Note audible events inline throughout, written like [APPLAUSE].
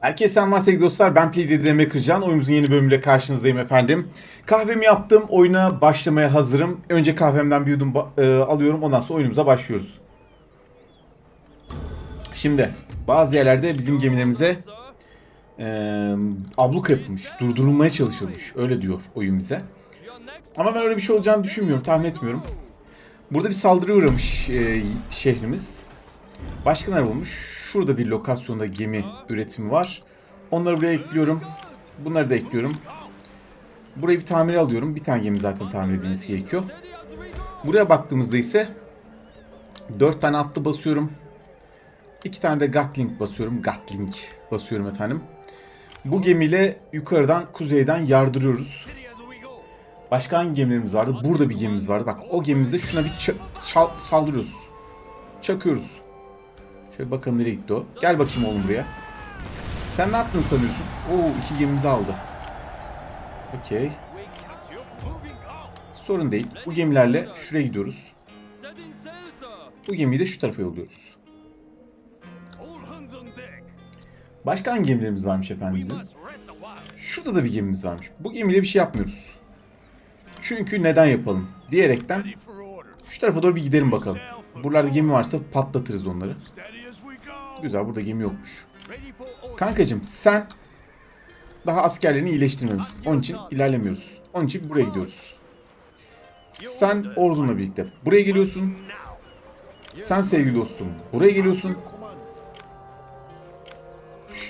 Herkese selamlar sevgili dostlar. Ben PDD Demir Kırcan. Oyunumuzun yeni bölümüyle karşınızdayım efendim. Kahvemi yaptım. Oyuna başlamaya hazırım. Önce kahvemden bir yudum e, alıyorum. Ondan sonra oyunumuza başlıyoruz. Şimdi bazı yerlerde bizim gemilerimize e, abluk yapılmış. Durdurulmaya çalışılmış. Öyle diyor oyun bize. Ama ben öyle bir şey olacağını düşünmüyorum. Tahmin etmiyorum. Burada bir saldırıya uğramış e, şehrimiz. Başka neler olmuş? Şurada bir lokasyonda gemi üretimi var. Onları buraya ekliyorum. Bunları da ekliyorum. Burayı bir tamire alıyorum. Bir tane gemi zaten tamir edilmesi gerekiyor. Buraya baktığımızda ise 4 tane atlı basıyorum. 2 tane de Gatling basıyorum. Gatling basıyorum efendim. Bu gemiyle yukarıdan kuzeyden yardırıyoruz. Başka hangi gemilerimiz vardı? Burada bir gemimiz vardı. Bak o gemimizde şuna bir saldırıyoruz. Çakıyoruz. Şöyle bakalım nereye gitti o. Gel bakayım oğlum buraya. Sen ne yaptın sanıyorsun? Oo iki gemimizi aldı. Okey. Sorun değil. Bu gemilerle şuraya gidiyoruz. Bu gemiyi de şu tarafa yolluyoruz. Başka hangi gemilerimiz varmış efendim? Şurada da bir gemimiz varmış. Bu gemiyle bir şey yapmıyoruz. Çünkü neden yapalım diyerekten şu tarafa doğru bir gidelim bakalım. Buralarda gemi varsa patlatırız onları. Güzel burada gemi yokmuş. Kankacım sen daha askerlerini iyileştirmemişsin. Onun için ilerlemiyoruz. Onun için buraya gidiyoruz. Sen ordunla birlikte buraya geliyorsun. Sen sevgili dostum buraya geliyorsun.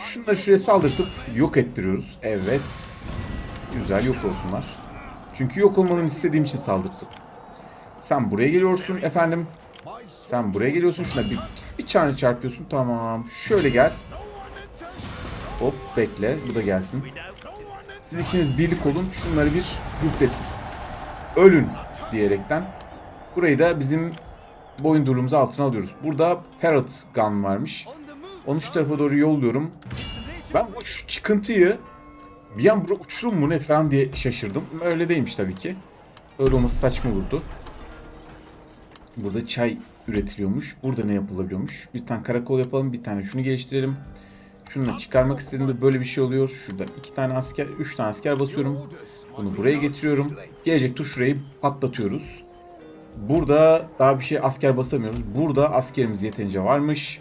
Şunları şuraya saldırtıp yok ettiriyoruz. Evet. Güzel yok olsunlar. Çünkü yok olmanı istediğim için saldırdım. Sen buraya geliyorsun efendim. Sen buraya geliyorsun. Şuna bir, bir tane çarpıyorsun. Tamam. Şöyle gel. Hop bekle. Bu da gelsin. Siz ikiniz birlik olun. Şunları bir yükletin. Ölün diyerekten. Burayı da bizim boyundurluğumuz altına alıyoruz. Burada Parrot Gun varmış. Onu şu tarafa doğru yolluyorum. Ben bu çıkıntıyı bir an bura uçurum mu ne falan diye şaşırdım. Öyle değilmiş tabii ki. Öyle olması saçma olurdu. Burada çay üretiliyormuş. Burada ne yapılabiliyormuş? Bir tane karakol yapalım. Bir tane şunu geliştirelim. Şunu çıkarmak istediğimde böyle bir şey oluyor. Şurada iki tane asker, üç tane asker basıyorum. Bunu buraya getiriyorum. Gelecek tur şurayı patlatıyoruz. Burada daha bir şey asker basamıyoruz. Burada askerimiz yeterince varmış.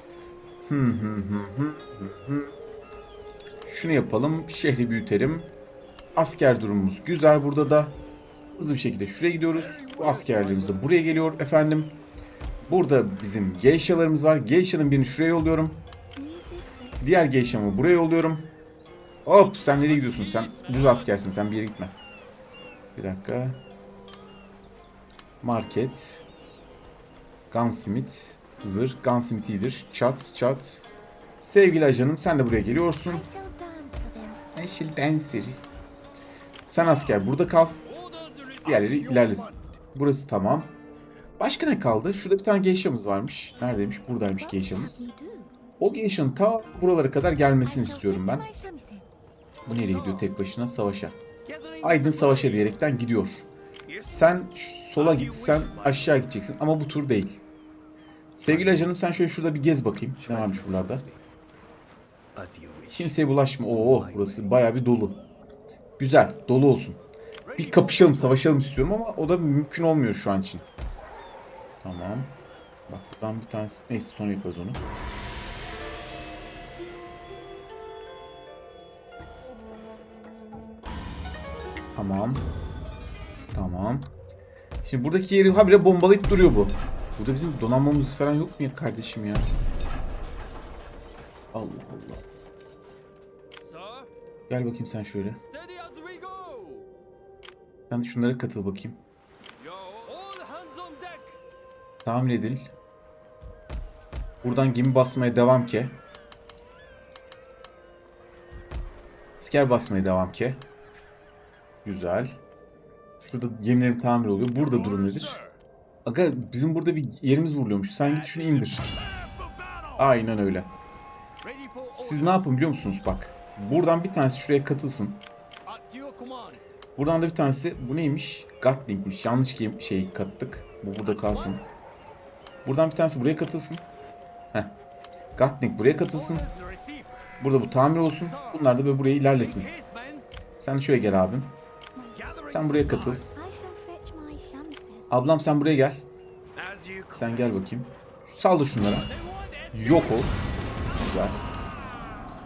Şunu yapalım. Şehri büyütelim. Asker durumumuz güzel burada da. Hızlı bir şekilde şuraya gidiyoruz. Bu askerlerimiz de buraya geliyor efendim. Burada bizim geishalarımız var. Geisha'nın birini şuraya yolluyorum. Diğer geishamı buraya yolluyorum. Hop sen nereye gidiyorsun? Sen düz askersin. Sen bir yere gitme. Bir dakika. Market. Gunsmith. Zırh. Gunsmith iyidir. Çat çat. Sevgili ajanım sen de buraya geliyorsun. I Dancer. Sen asker burada kal. Diğerleri ilerlesin. Burası tamam. Başka ne kaldı? Şurada bir tane geishamız varmış. Neredeymiş? Buradaymış do. O geishanın ta buralara kadar gelmesini istiyorum ben. Bu nereye gidiyor tek başına? Savaşa. Aydın savaşa diyerekten gidiyor. Sen sola git, sen aşağı gideceksin ama bu tur değil. Sevgili ajanım sen şöyle şurada bir gez bakayım. Ne varmış buralarda? Kimseye bulaşma. Oo burası bayağı bir dolu. Güzel, dolu olsun. Bir kapışalım, savaşalım istiyorum ama o da mümkün olmuyor şu an için. Tamam. Bak buradan bir tanesi... Neyse sonra yaparız onu. Tamam. Tamam. Şimdi buradaki yeri habire bombalayıp duruyor bu. Burada bizim donanmamız falan yok mu ya kardeşim ya? Allah Allah. Gel bakayım sen şöyle. Sen de şunlara katıl bakayım. Tahmin edil. Buradan gemi basmaya devam ki. Asker basmaya devam ki. Güzel. Şurada gemilerim tamir oluyor. Burada durum nedir? Aga bizim burada bir yerimiz vuruluyormuş. Sen git şunu indir. Aynen öyle. Siz ne yapın biliyor musunuz bak. Buradan bir tanesi şuraya katılsın. Buradan da bir tanesi bu neymiş? Gatling'miş. Yanlış şey kattık. Bu burada kalsın. Buradan bir tanesi buraya katılsın. Heh. Gatling buraya katılsın. Burada bu tamir olsun. Bunlar da böyle buraya ilerlesin. Sen şuraya gel abim. Sen buraya katıl. Ablam sen buraya gel. Sen gel bakayım. Saldır şunlara. Yok ol. Güzel.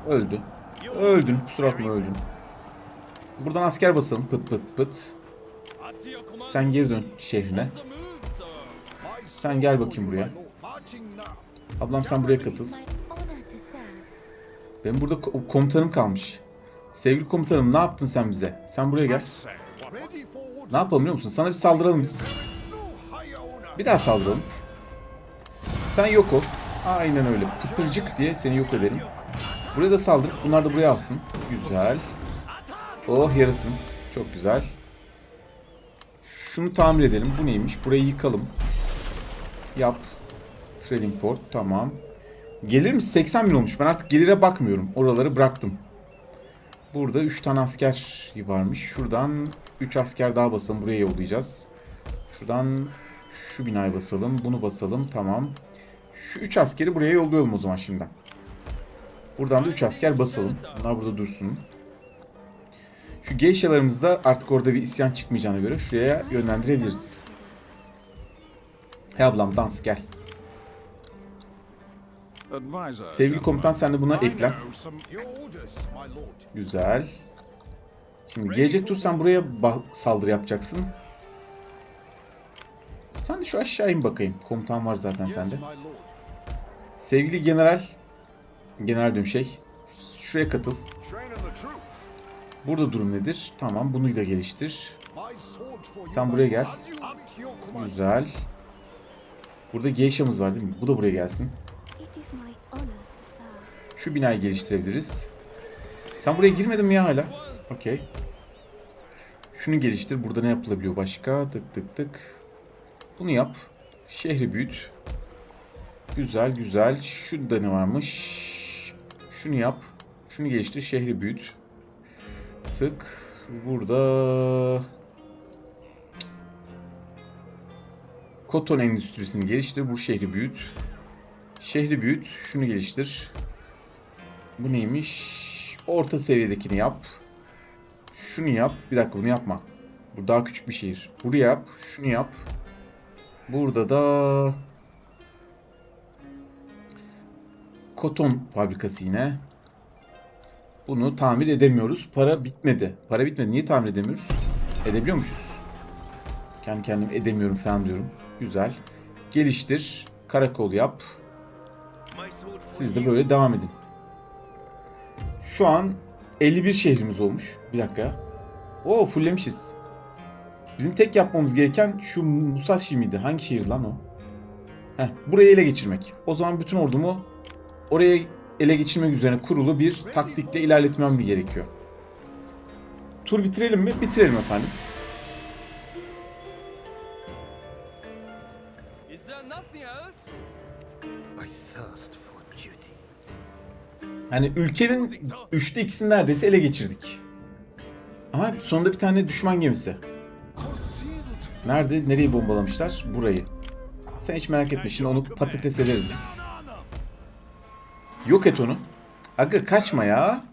Öldü. Öldün. Kusura bakma öldün. Buradan asker basalım. Pıt pıt pıt. Sen geri dön şehrine. Sen gel bakayım buraya. Ablam sen buraya katıl. Benim burada ko- komutanım kalmış. Sevgili komutanım ne yaptın sen bize? Sen buraya gel. Ne yapalım biliyor musun? Sana bir saldıralım biz. Bir daha saldıralım. Sen yok ol. Aynen öyle. Pıtırcık diye seni yok ederim. Buraya da saldır. Bunlar da buraya alsın. Güzel. Oh yarasın. Çok güzel. Şunu tamir edelim. Bu neymiş? Burayı yıkalım. Yap. Trading port. Tamam. Gelirimiz 80 bin olmuş. Ben artık gelire bakmıyorum. Oraları bıraktım. Burada 3 tane asker varmış. Şuradan 3 asker daha basalım. Buraya yollayacağız. Şuradan şu binayı basalım. Bunu basalım. Tamam. Şu 3 askeri buraya yollayalım o zaman şimdiden. Buradan da 3 asker basalım. Bunlar burada dursun. Şu geishalarımız da artık orada bir isyan çıkmayacağına göre şuraya yönlendirebiliriz. Hey ablam dans gel. Sevgili komutan sen de buna eklen. Güzel. Şimdi gelecek tur sen buraya saldırı yapacaksın. Sen de şu aşağı in bakayım. Komutan var zaten sende. Sevgili general. General diyorum şey. Şuraya katıl. Burada durum nedir? Tamam bunu da geliştir. Sen buraya gel. Güzel. Burada geisha'mız var değil mi? Bu da buraya gelsin. Şu binayı geliştirebiliriz. Sen buraya girmedin mi ya hala? Okey. Şunu geliştir. Burada ne yapılabiliyor başka? Tık tık tık. Bunu yap. Şehri büyüt. Güzel güzel. Şurada ne varmış? Şunu yap. Şunu geliştir. Şehri büyüt. Tık. Burada... Koton endüstrisini geliştir. Bu şehri büyüt. Şehri büyüt. Şunu geliştir. Bu neymiş? Orta seviyedekini yap. Şunu yap. Bir dakika bunu yapma. Bu daha küçük bir şehir. Buraya yap. Şunu yap. Burada da koton fabrikası yine. Bunu tamir edemiyoruz. Para bitmedi. Para bitmedi. Niye tamir edemiyoruz? Edebiliyormuşuz. Kendi kendim edemiyorum falan diyorum. Güzel. Geliştir. Karakol yap. Siz de böyle devam edin. Şu an 51 şehrimiz olmuş. Bir dakika. Oo fulllemişiz. Bizim tek yapmamız gereken şu Musashi miydi? Hangi şehir lan o? Heh, burayı ele geçirmek. O zaman bütün ordumu oraya ele geçirmek üzerine kurulu bir taktikle ilerletmem gerekiyor? Tur bitirelim mi? Bitirelim efendim. Hani ülkenin üçte ikisini neredeyse ele geçirdik. Ama sonunda bir tane düşman gemisi. Nerede? Nereyi bombalamışlar? Burayı. Sen hiç merak etme. Şimdi onu patates ederiz biz. Yok et onu. Aga kaçma ya.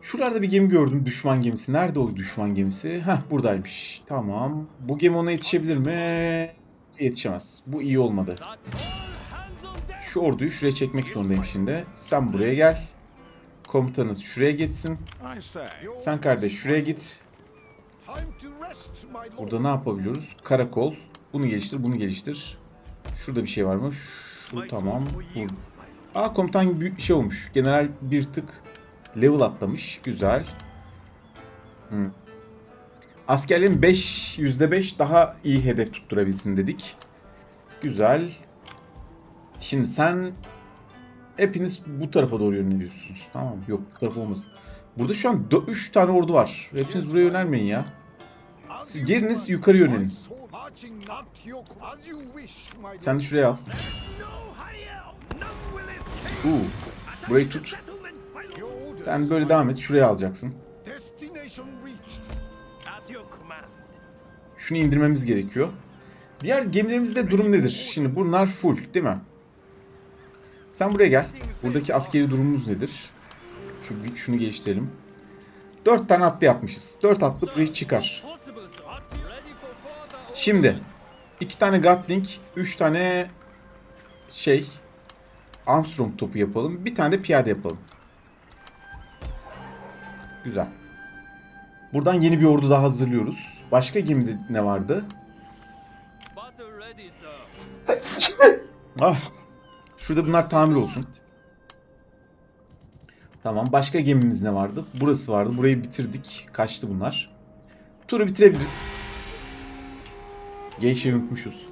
Şuralarda bir gemi gördüm. Düşman gemisi. Nerede o düşman gemisi? Heh buradaymış. Tamam. Bu gemi ona yetişebilir mi? Yetişemez. Bu iyi olmadı. Şu orduyu şuraya çekmek zorundayım şimdi. Sen buraya gel. Komutanız şuraya gitsin. Sen kardeş şuraya git. Burada ne yapabiliyoruz? Karakol. Bunu geliştir, bunu geliştir. Şurada bir şey var mı? Şu tamam. Bu. Aa komutan büyük bir şey olmuş. General bir tık level atlamış. Güzel. Hı. Askerlerin 5 %5 daha iyi hedef tutturabilsin dedik. Güzel. Şimdi sen hepiniz bu tarafa doğru yöneliyorsunuz. Tamam Yok bu tarafa olmasın. Burada şu an 3 tane ordu var. Hepiniz buraya yönelmeyin ya. Siz geriniz yukarı yönelin. Sen de şuraya al. Uuu. Burayı tut. Sen böyle devam et. Şuraya alacaksın. Şunu indirmemiz gerekiyor. Diğer gemilerimizde durum nedir? Şimdi bunlar full değil mi? Sen buraya gel. Buradaki askeri durumumuz nedir? Şu şunu geliştirelim. 4 tane atlı yapmışız. 4 atlı burayı çıkar. Şimdi 2 tane Gatling, 3 tane şey Armstrong topu yapalım. Bir tane de piyade yapalım. Güzel. Buradan yeni bir ordu daha hazırlıyoruz. Başka gemide ne vardı? Ah. Şurada bunlar tamir olsun. Tamam. Başka gemimiz ne vardı? Burası vardı. Burayı bitirdik. Kaçtı bunlar. Turu bitirebiliriz. Geisha'yı unutmuşuz.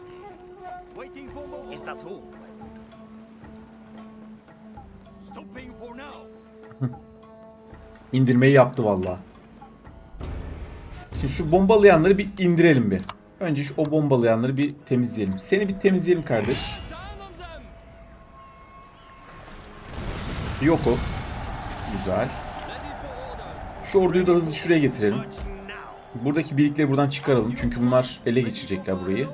[LAUGHS] İndirmeyi yaptı valla. Şimdi şu bombalayanları bir indirelim bir. Önce şu o bombalayanları bir temizleyelim. Seni bir temizleyelim kardeş. Yok o. Güzel. Şu orduyu da hızlı şuraya getirelim. Buradaki birlikleri buradan çıkaralım. Çünkü bunlar ele geçirecekler burayı.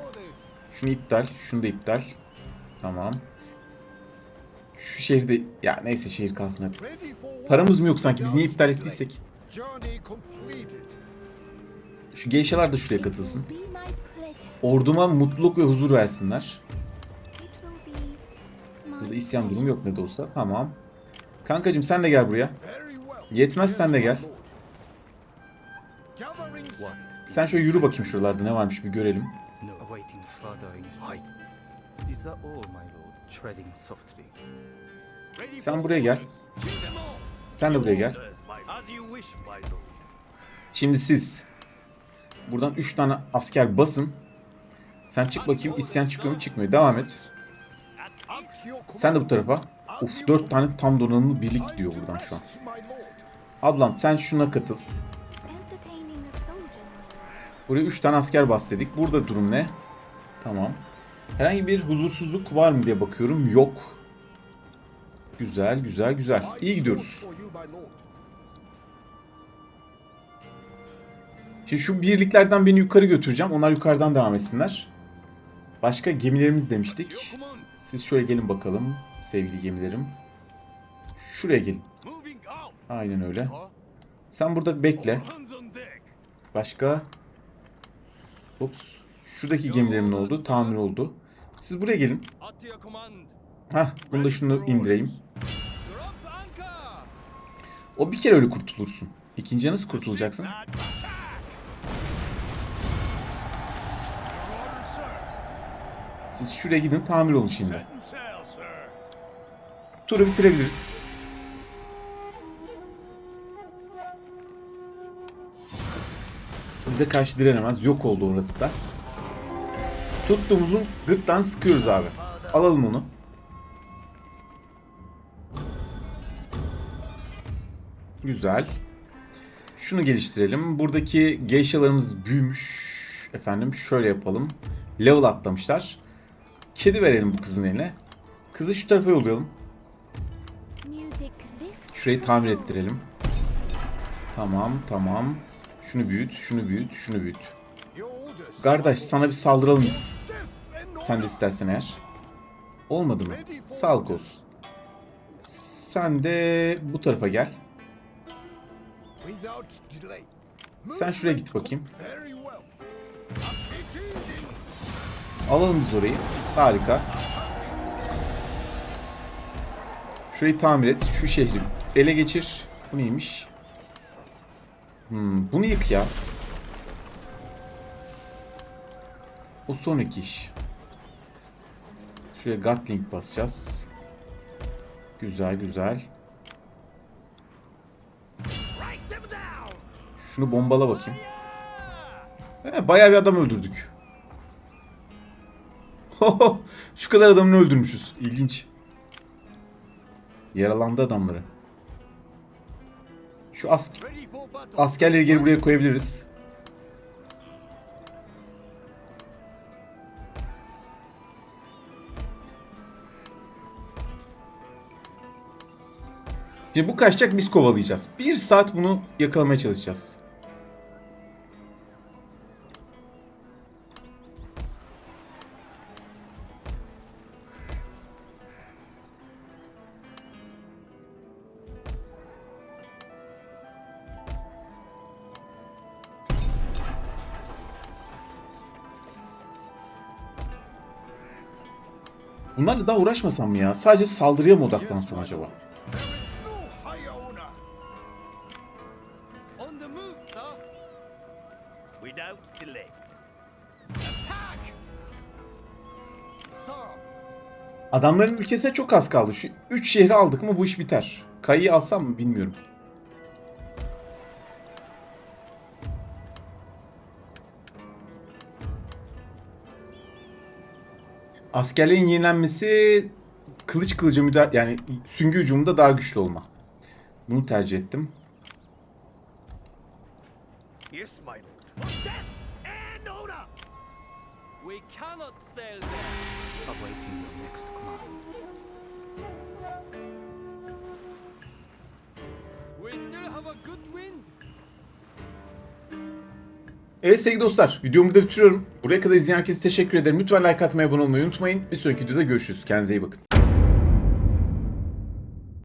Şunu iptal. Şunu da iptal. Tamam. Şu şehirde... Ya neyse şehir kalsın hadi. Paramız mı yok sanki? Biz niye iptal ettiysek? Şu geishalar da şuraya katılsın. Orduma mutluluk ve huzur versinler. Burada isyan durumu yok ne de olsa. Tamam. Kankacım sen de gel buraya. Yetmez sen de gel. Sen şöyle yürü bakayım şuralarda ne varmış bir görelim. Sen buraya gel. Sen de buraya gel. Şimdi siz buradan 3 tane asker basın. Sen çık bakayım isyan çıkıyor mu çıkmıyor. Devam et. Sen de bu tarafa. Uf 4 tane tam donanımlı birlik gidiyor buradan şu an. Ablam sen şuna katıl. Buraya 3 tane asker bas dedik. Burada durum ne? Tamam. Herhangi bir huzursuzluk var mı diye bakıyorum. Yok. Güzel, güzel, güzel. İyi gidiyoruz. Şimdi şu birliklerden beni yukarı götüreceğim. Onlar yukarıdan devam etsinler. Başka gemilerimiz demiştik. Siz şöyle gelin bakalım sevgili gemilerim. Şuraya gelin. Aynen öyle. Sen burada bekle. Başka? Ups. Şuradaki gemilerimin oldu. Tamir oldu. Siz buraya gelin. Hah, bunu da şunu indireyim. O bir kere öyle kurtulursun. İkinciye nasıl kurtulacaksın? Siz şuraya gidin tamir olun şimdi. Turu bitirebiliriz. Bize karşı direnemez. Yok oldu orası da. Tuttuğumuzun gırttan sıkıyoruz abi. Alalım onu. Güzel. Şunu geliştirelim. Buradaki geishalarımız büyümüş. Efendim şöyle yapalım. Level atlamışlar. Kedi verelim bu kızın eline. Kızı şu tarafa yollayalım. Şurayı tamir ettirelim. Tamam tamam. Şunu büyüt, şunu büyüt, şunu büyüt. Kardeş sana bir saldıralım biz. Sen de istersen eğer. Olmadı mı? Sağlık olsun. Sen de bu tarafa gel. Sen şuraya git bakayım. Alalım biz orayı. Harika. Şurayı tamir et. Şu şehri ele geçir. Bu neymiş? Hmm, bunu yık ya. O sonraki iş. Şuraya Gatling basacağız. Güzel güzel. Şunu bombala bakayım. He, bayağı bir adam öldürdük. [LAUGHS] Şu kadar adamını öldürmüşüz. İlginç. Yaralandı adamları. Şu as askerleri geri buraya koyabiliriz. Şimdi bu kaçacak biz kovalayacağız. Bir saat bunu yakalamaya çalışacağız. Bunlarla daha uğraşmasam ya? Sadece saldırıya mı odaklansam acaba? Adamların ülkesine çok az kaldı. Şu 3 şehri aldık mı bu iş biter. Kayıyı alsam mı bilmiyorum. Askerlerin yenilenmesi kılıç kılıca müdahale yani süngü hücumunda daha güçlü olma. Bunu tercih ettim. yes, my lord. We cannot sail. We still have a good wind. Evet sevgili dostlar videomu da bitiriyorum. Buraya kadar izleyen herkese teşekkür ederim. Lütfen like atmayı abone olmayı unutmayın. Bir sonraki videoda görüşürüz. Kendinize iyi bakın.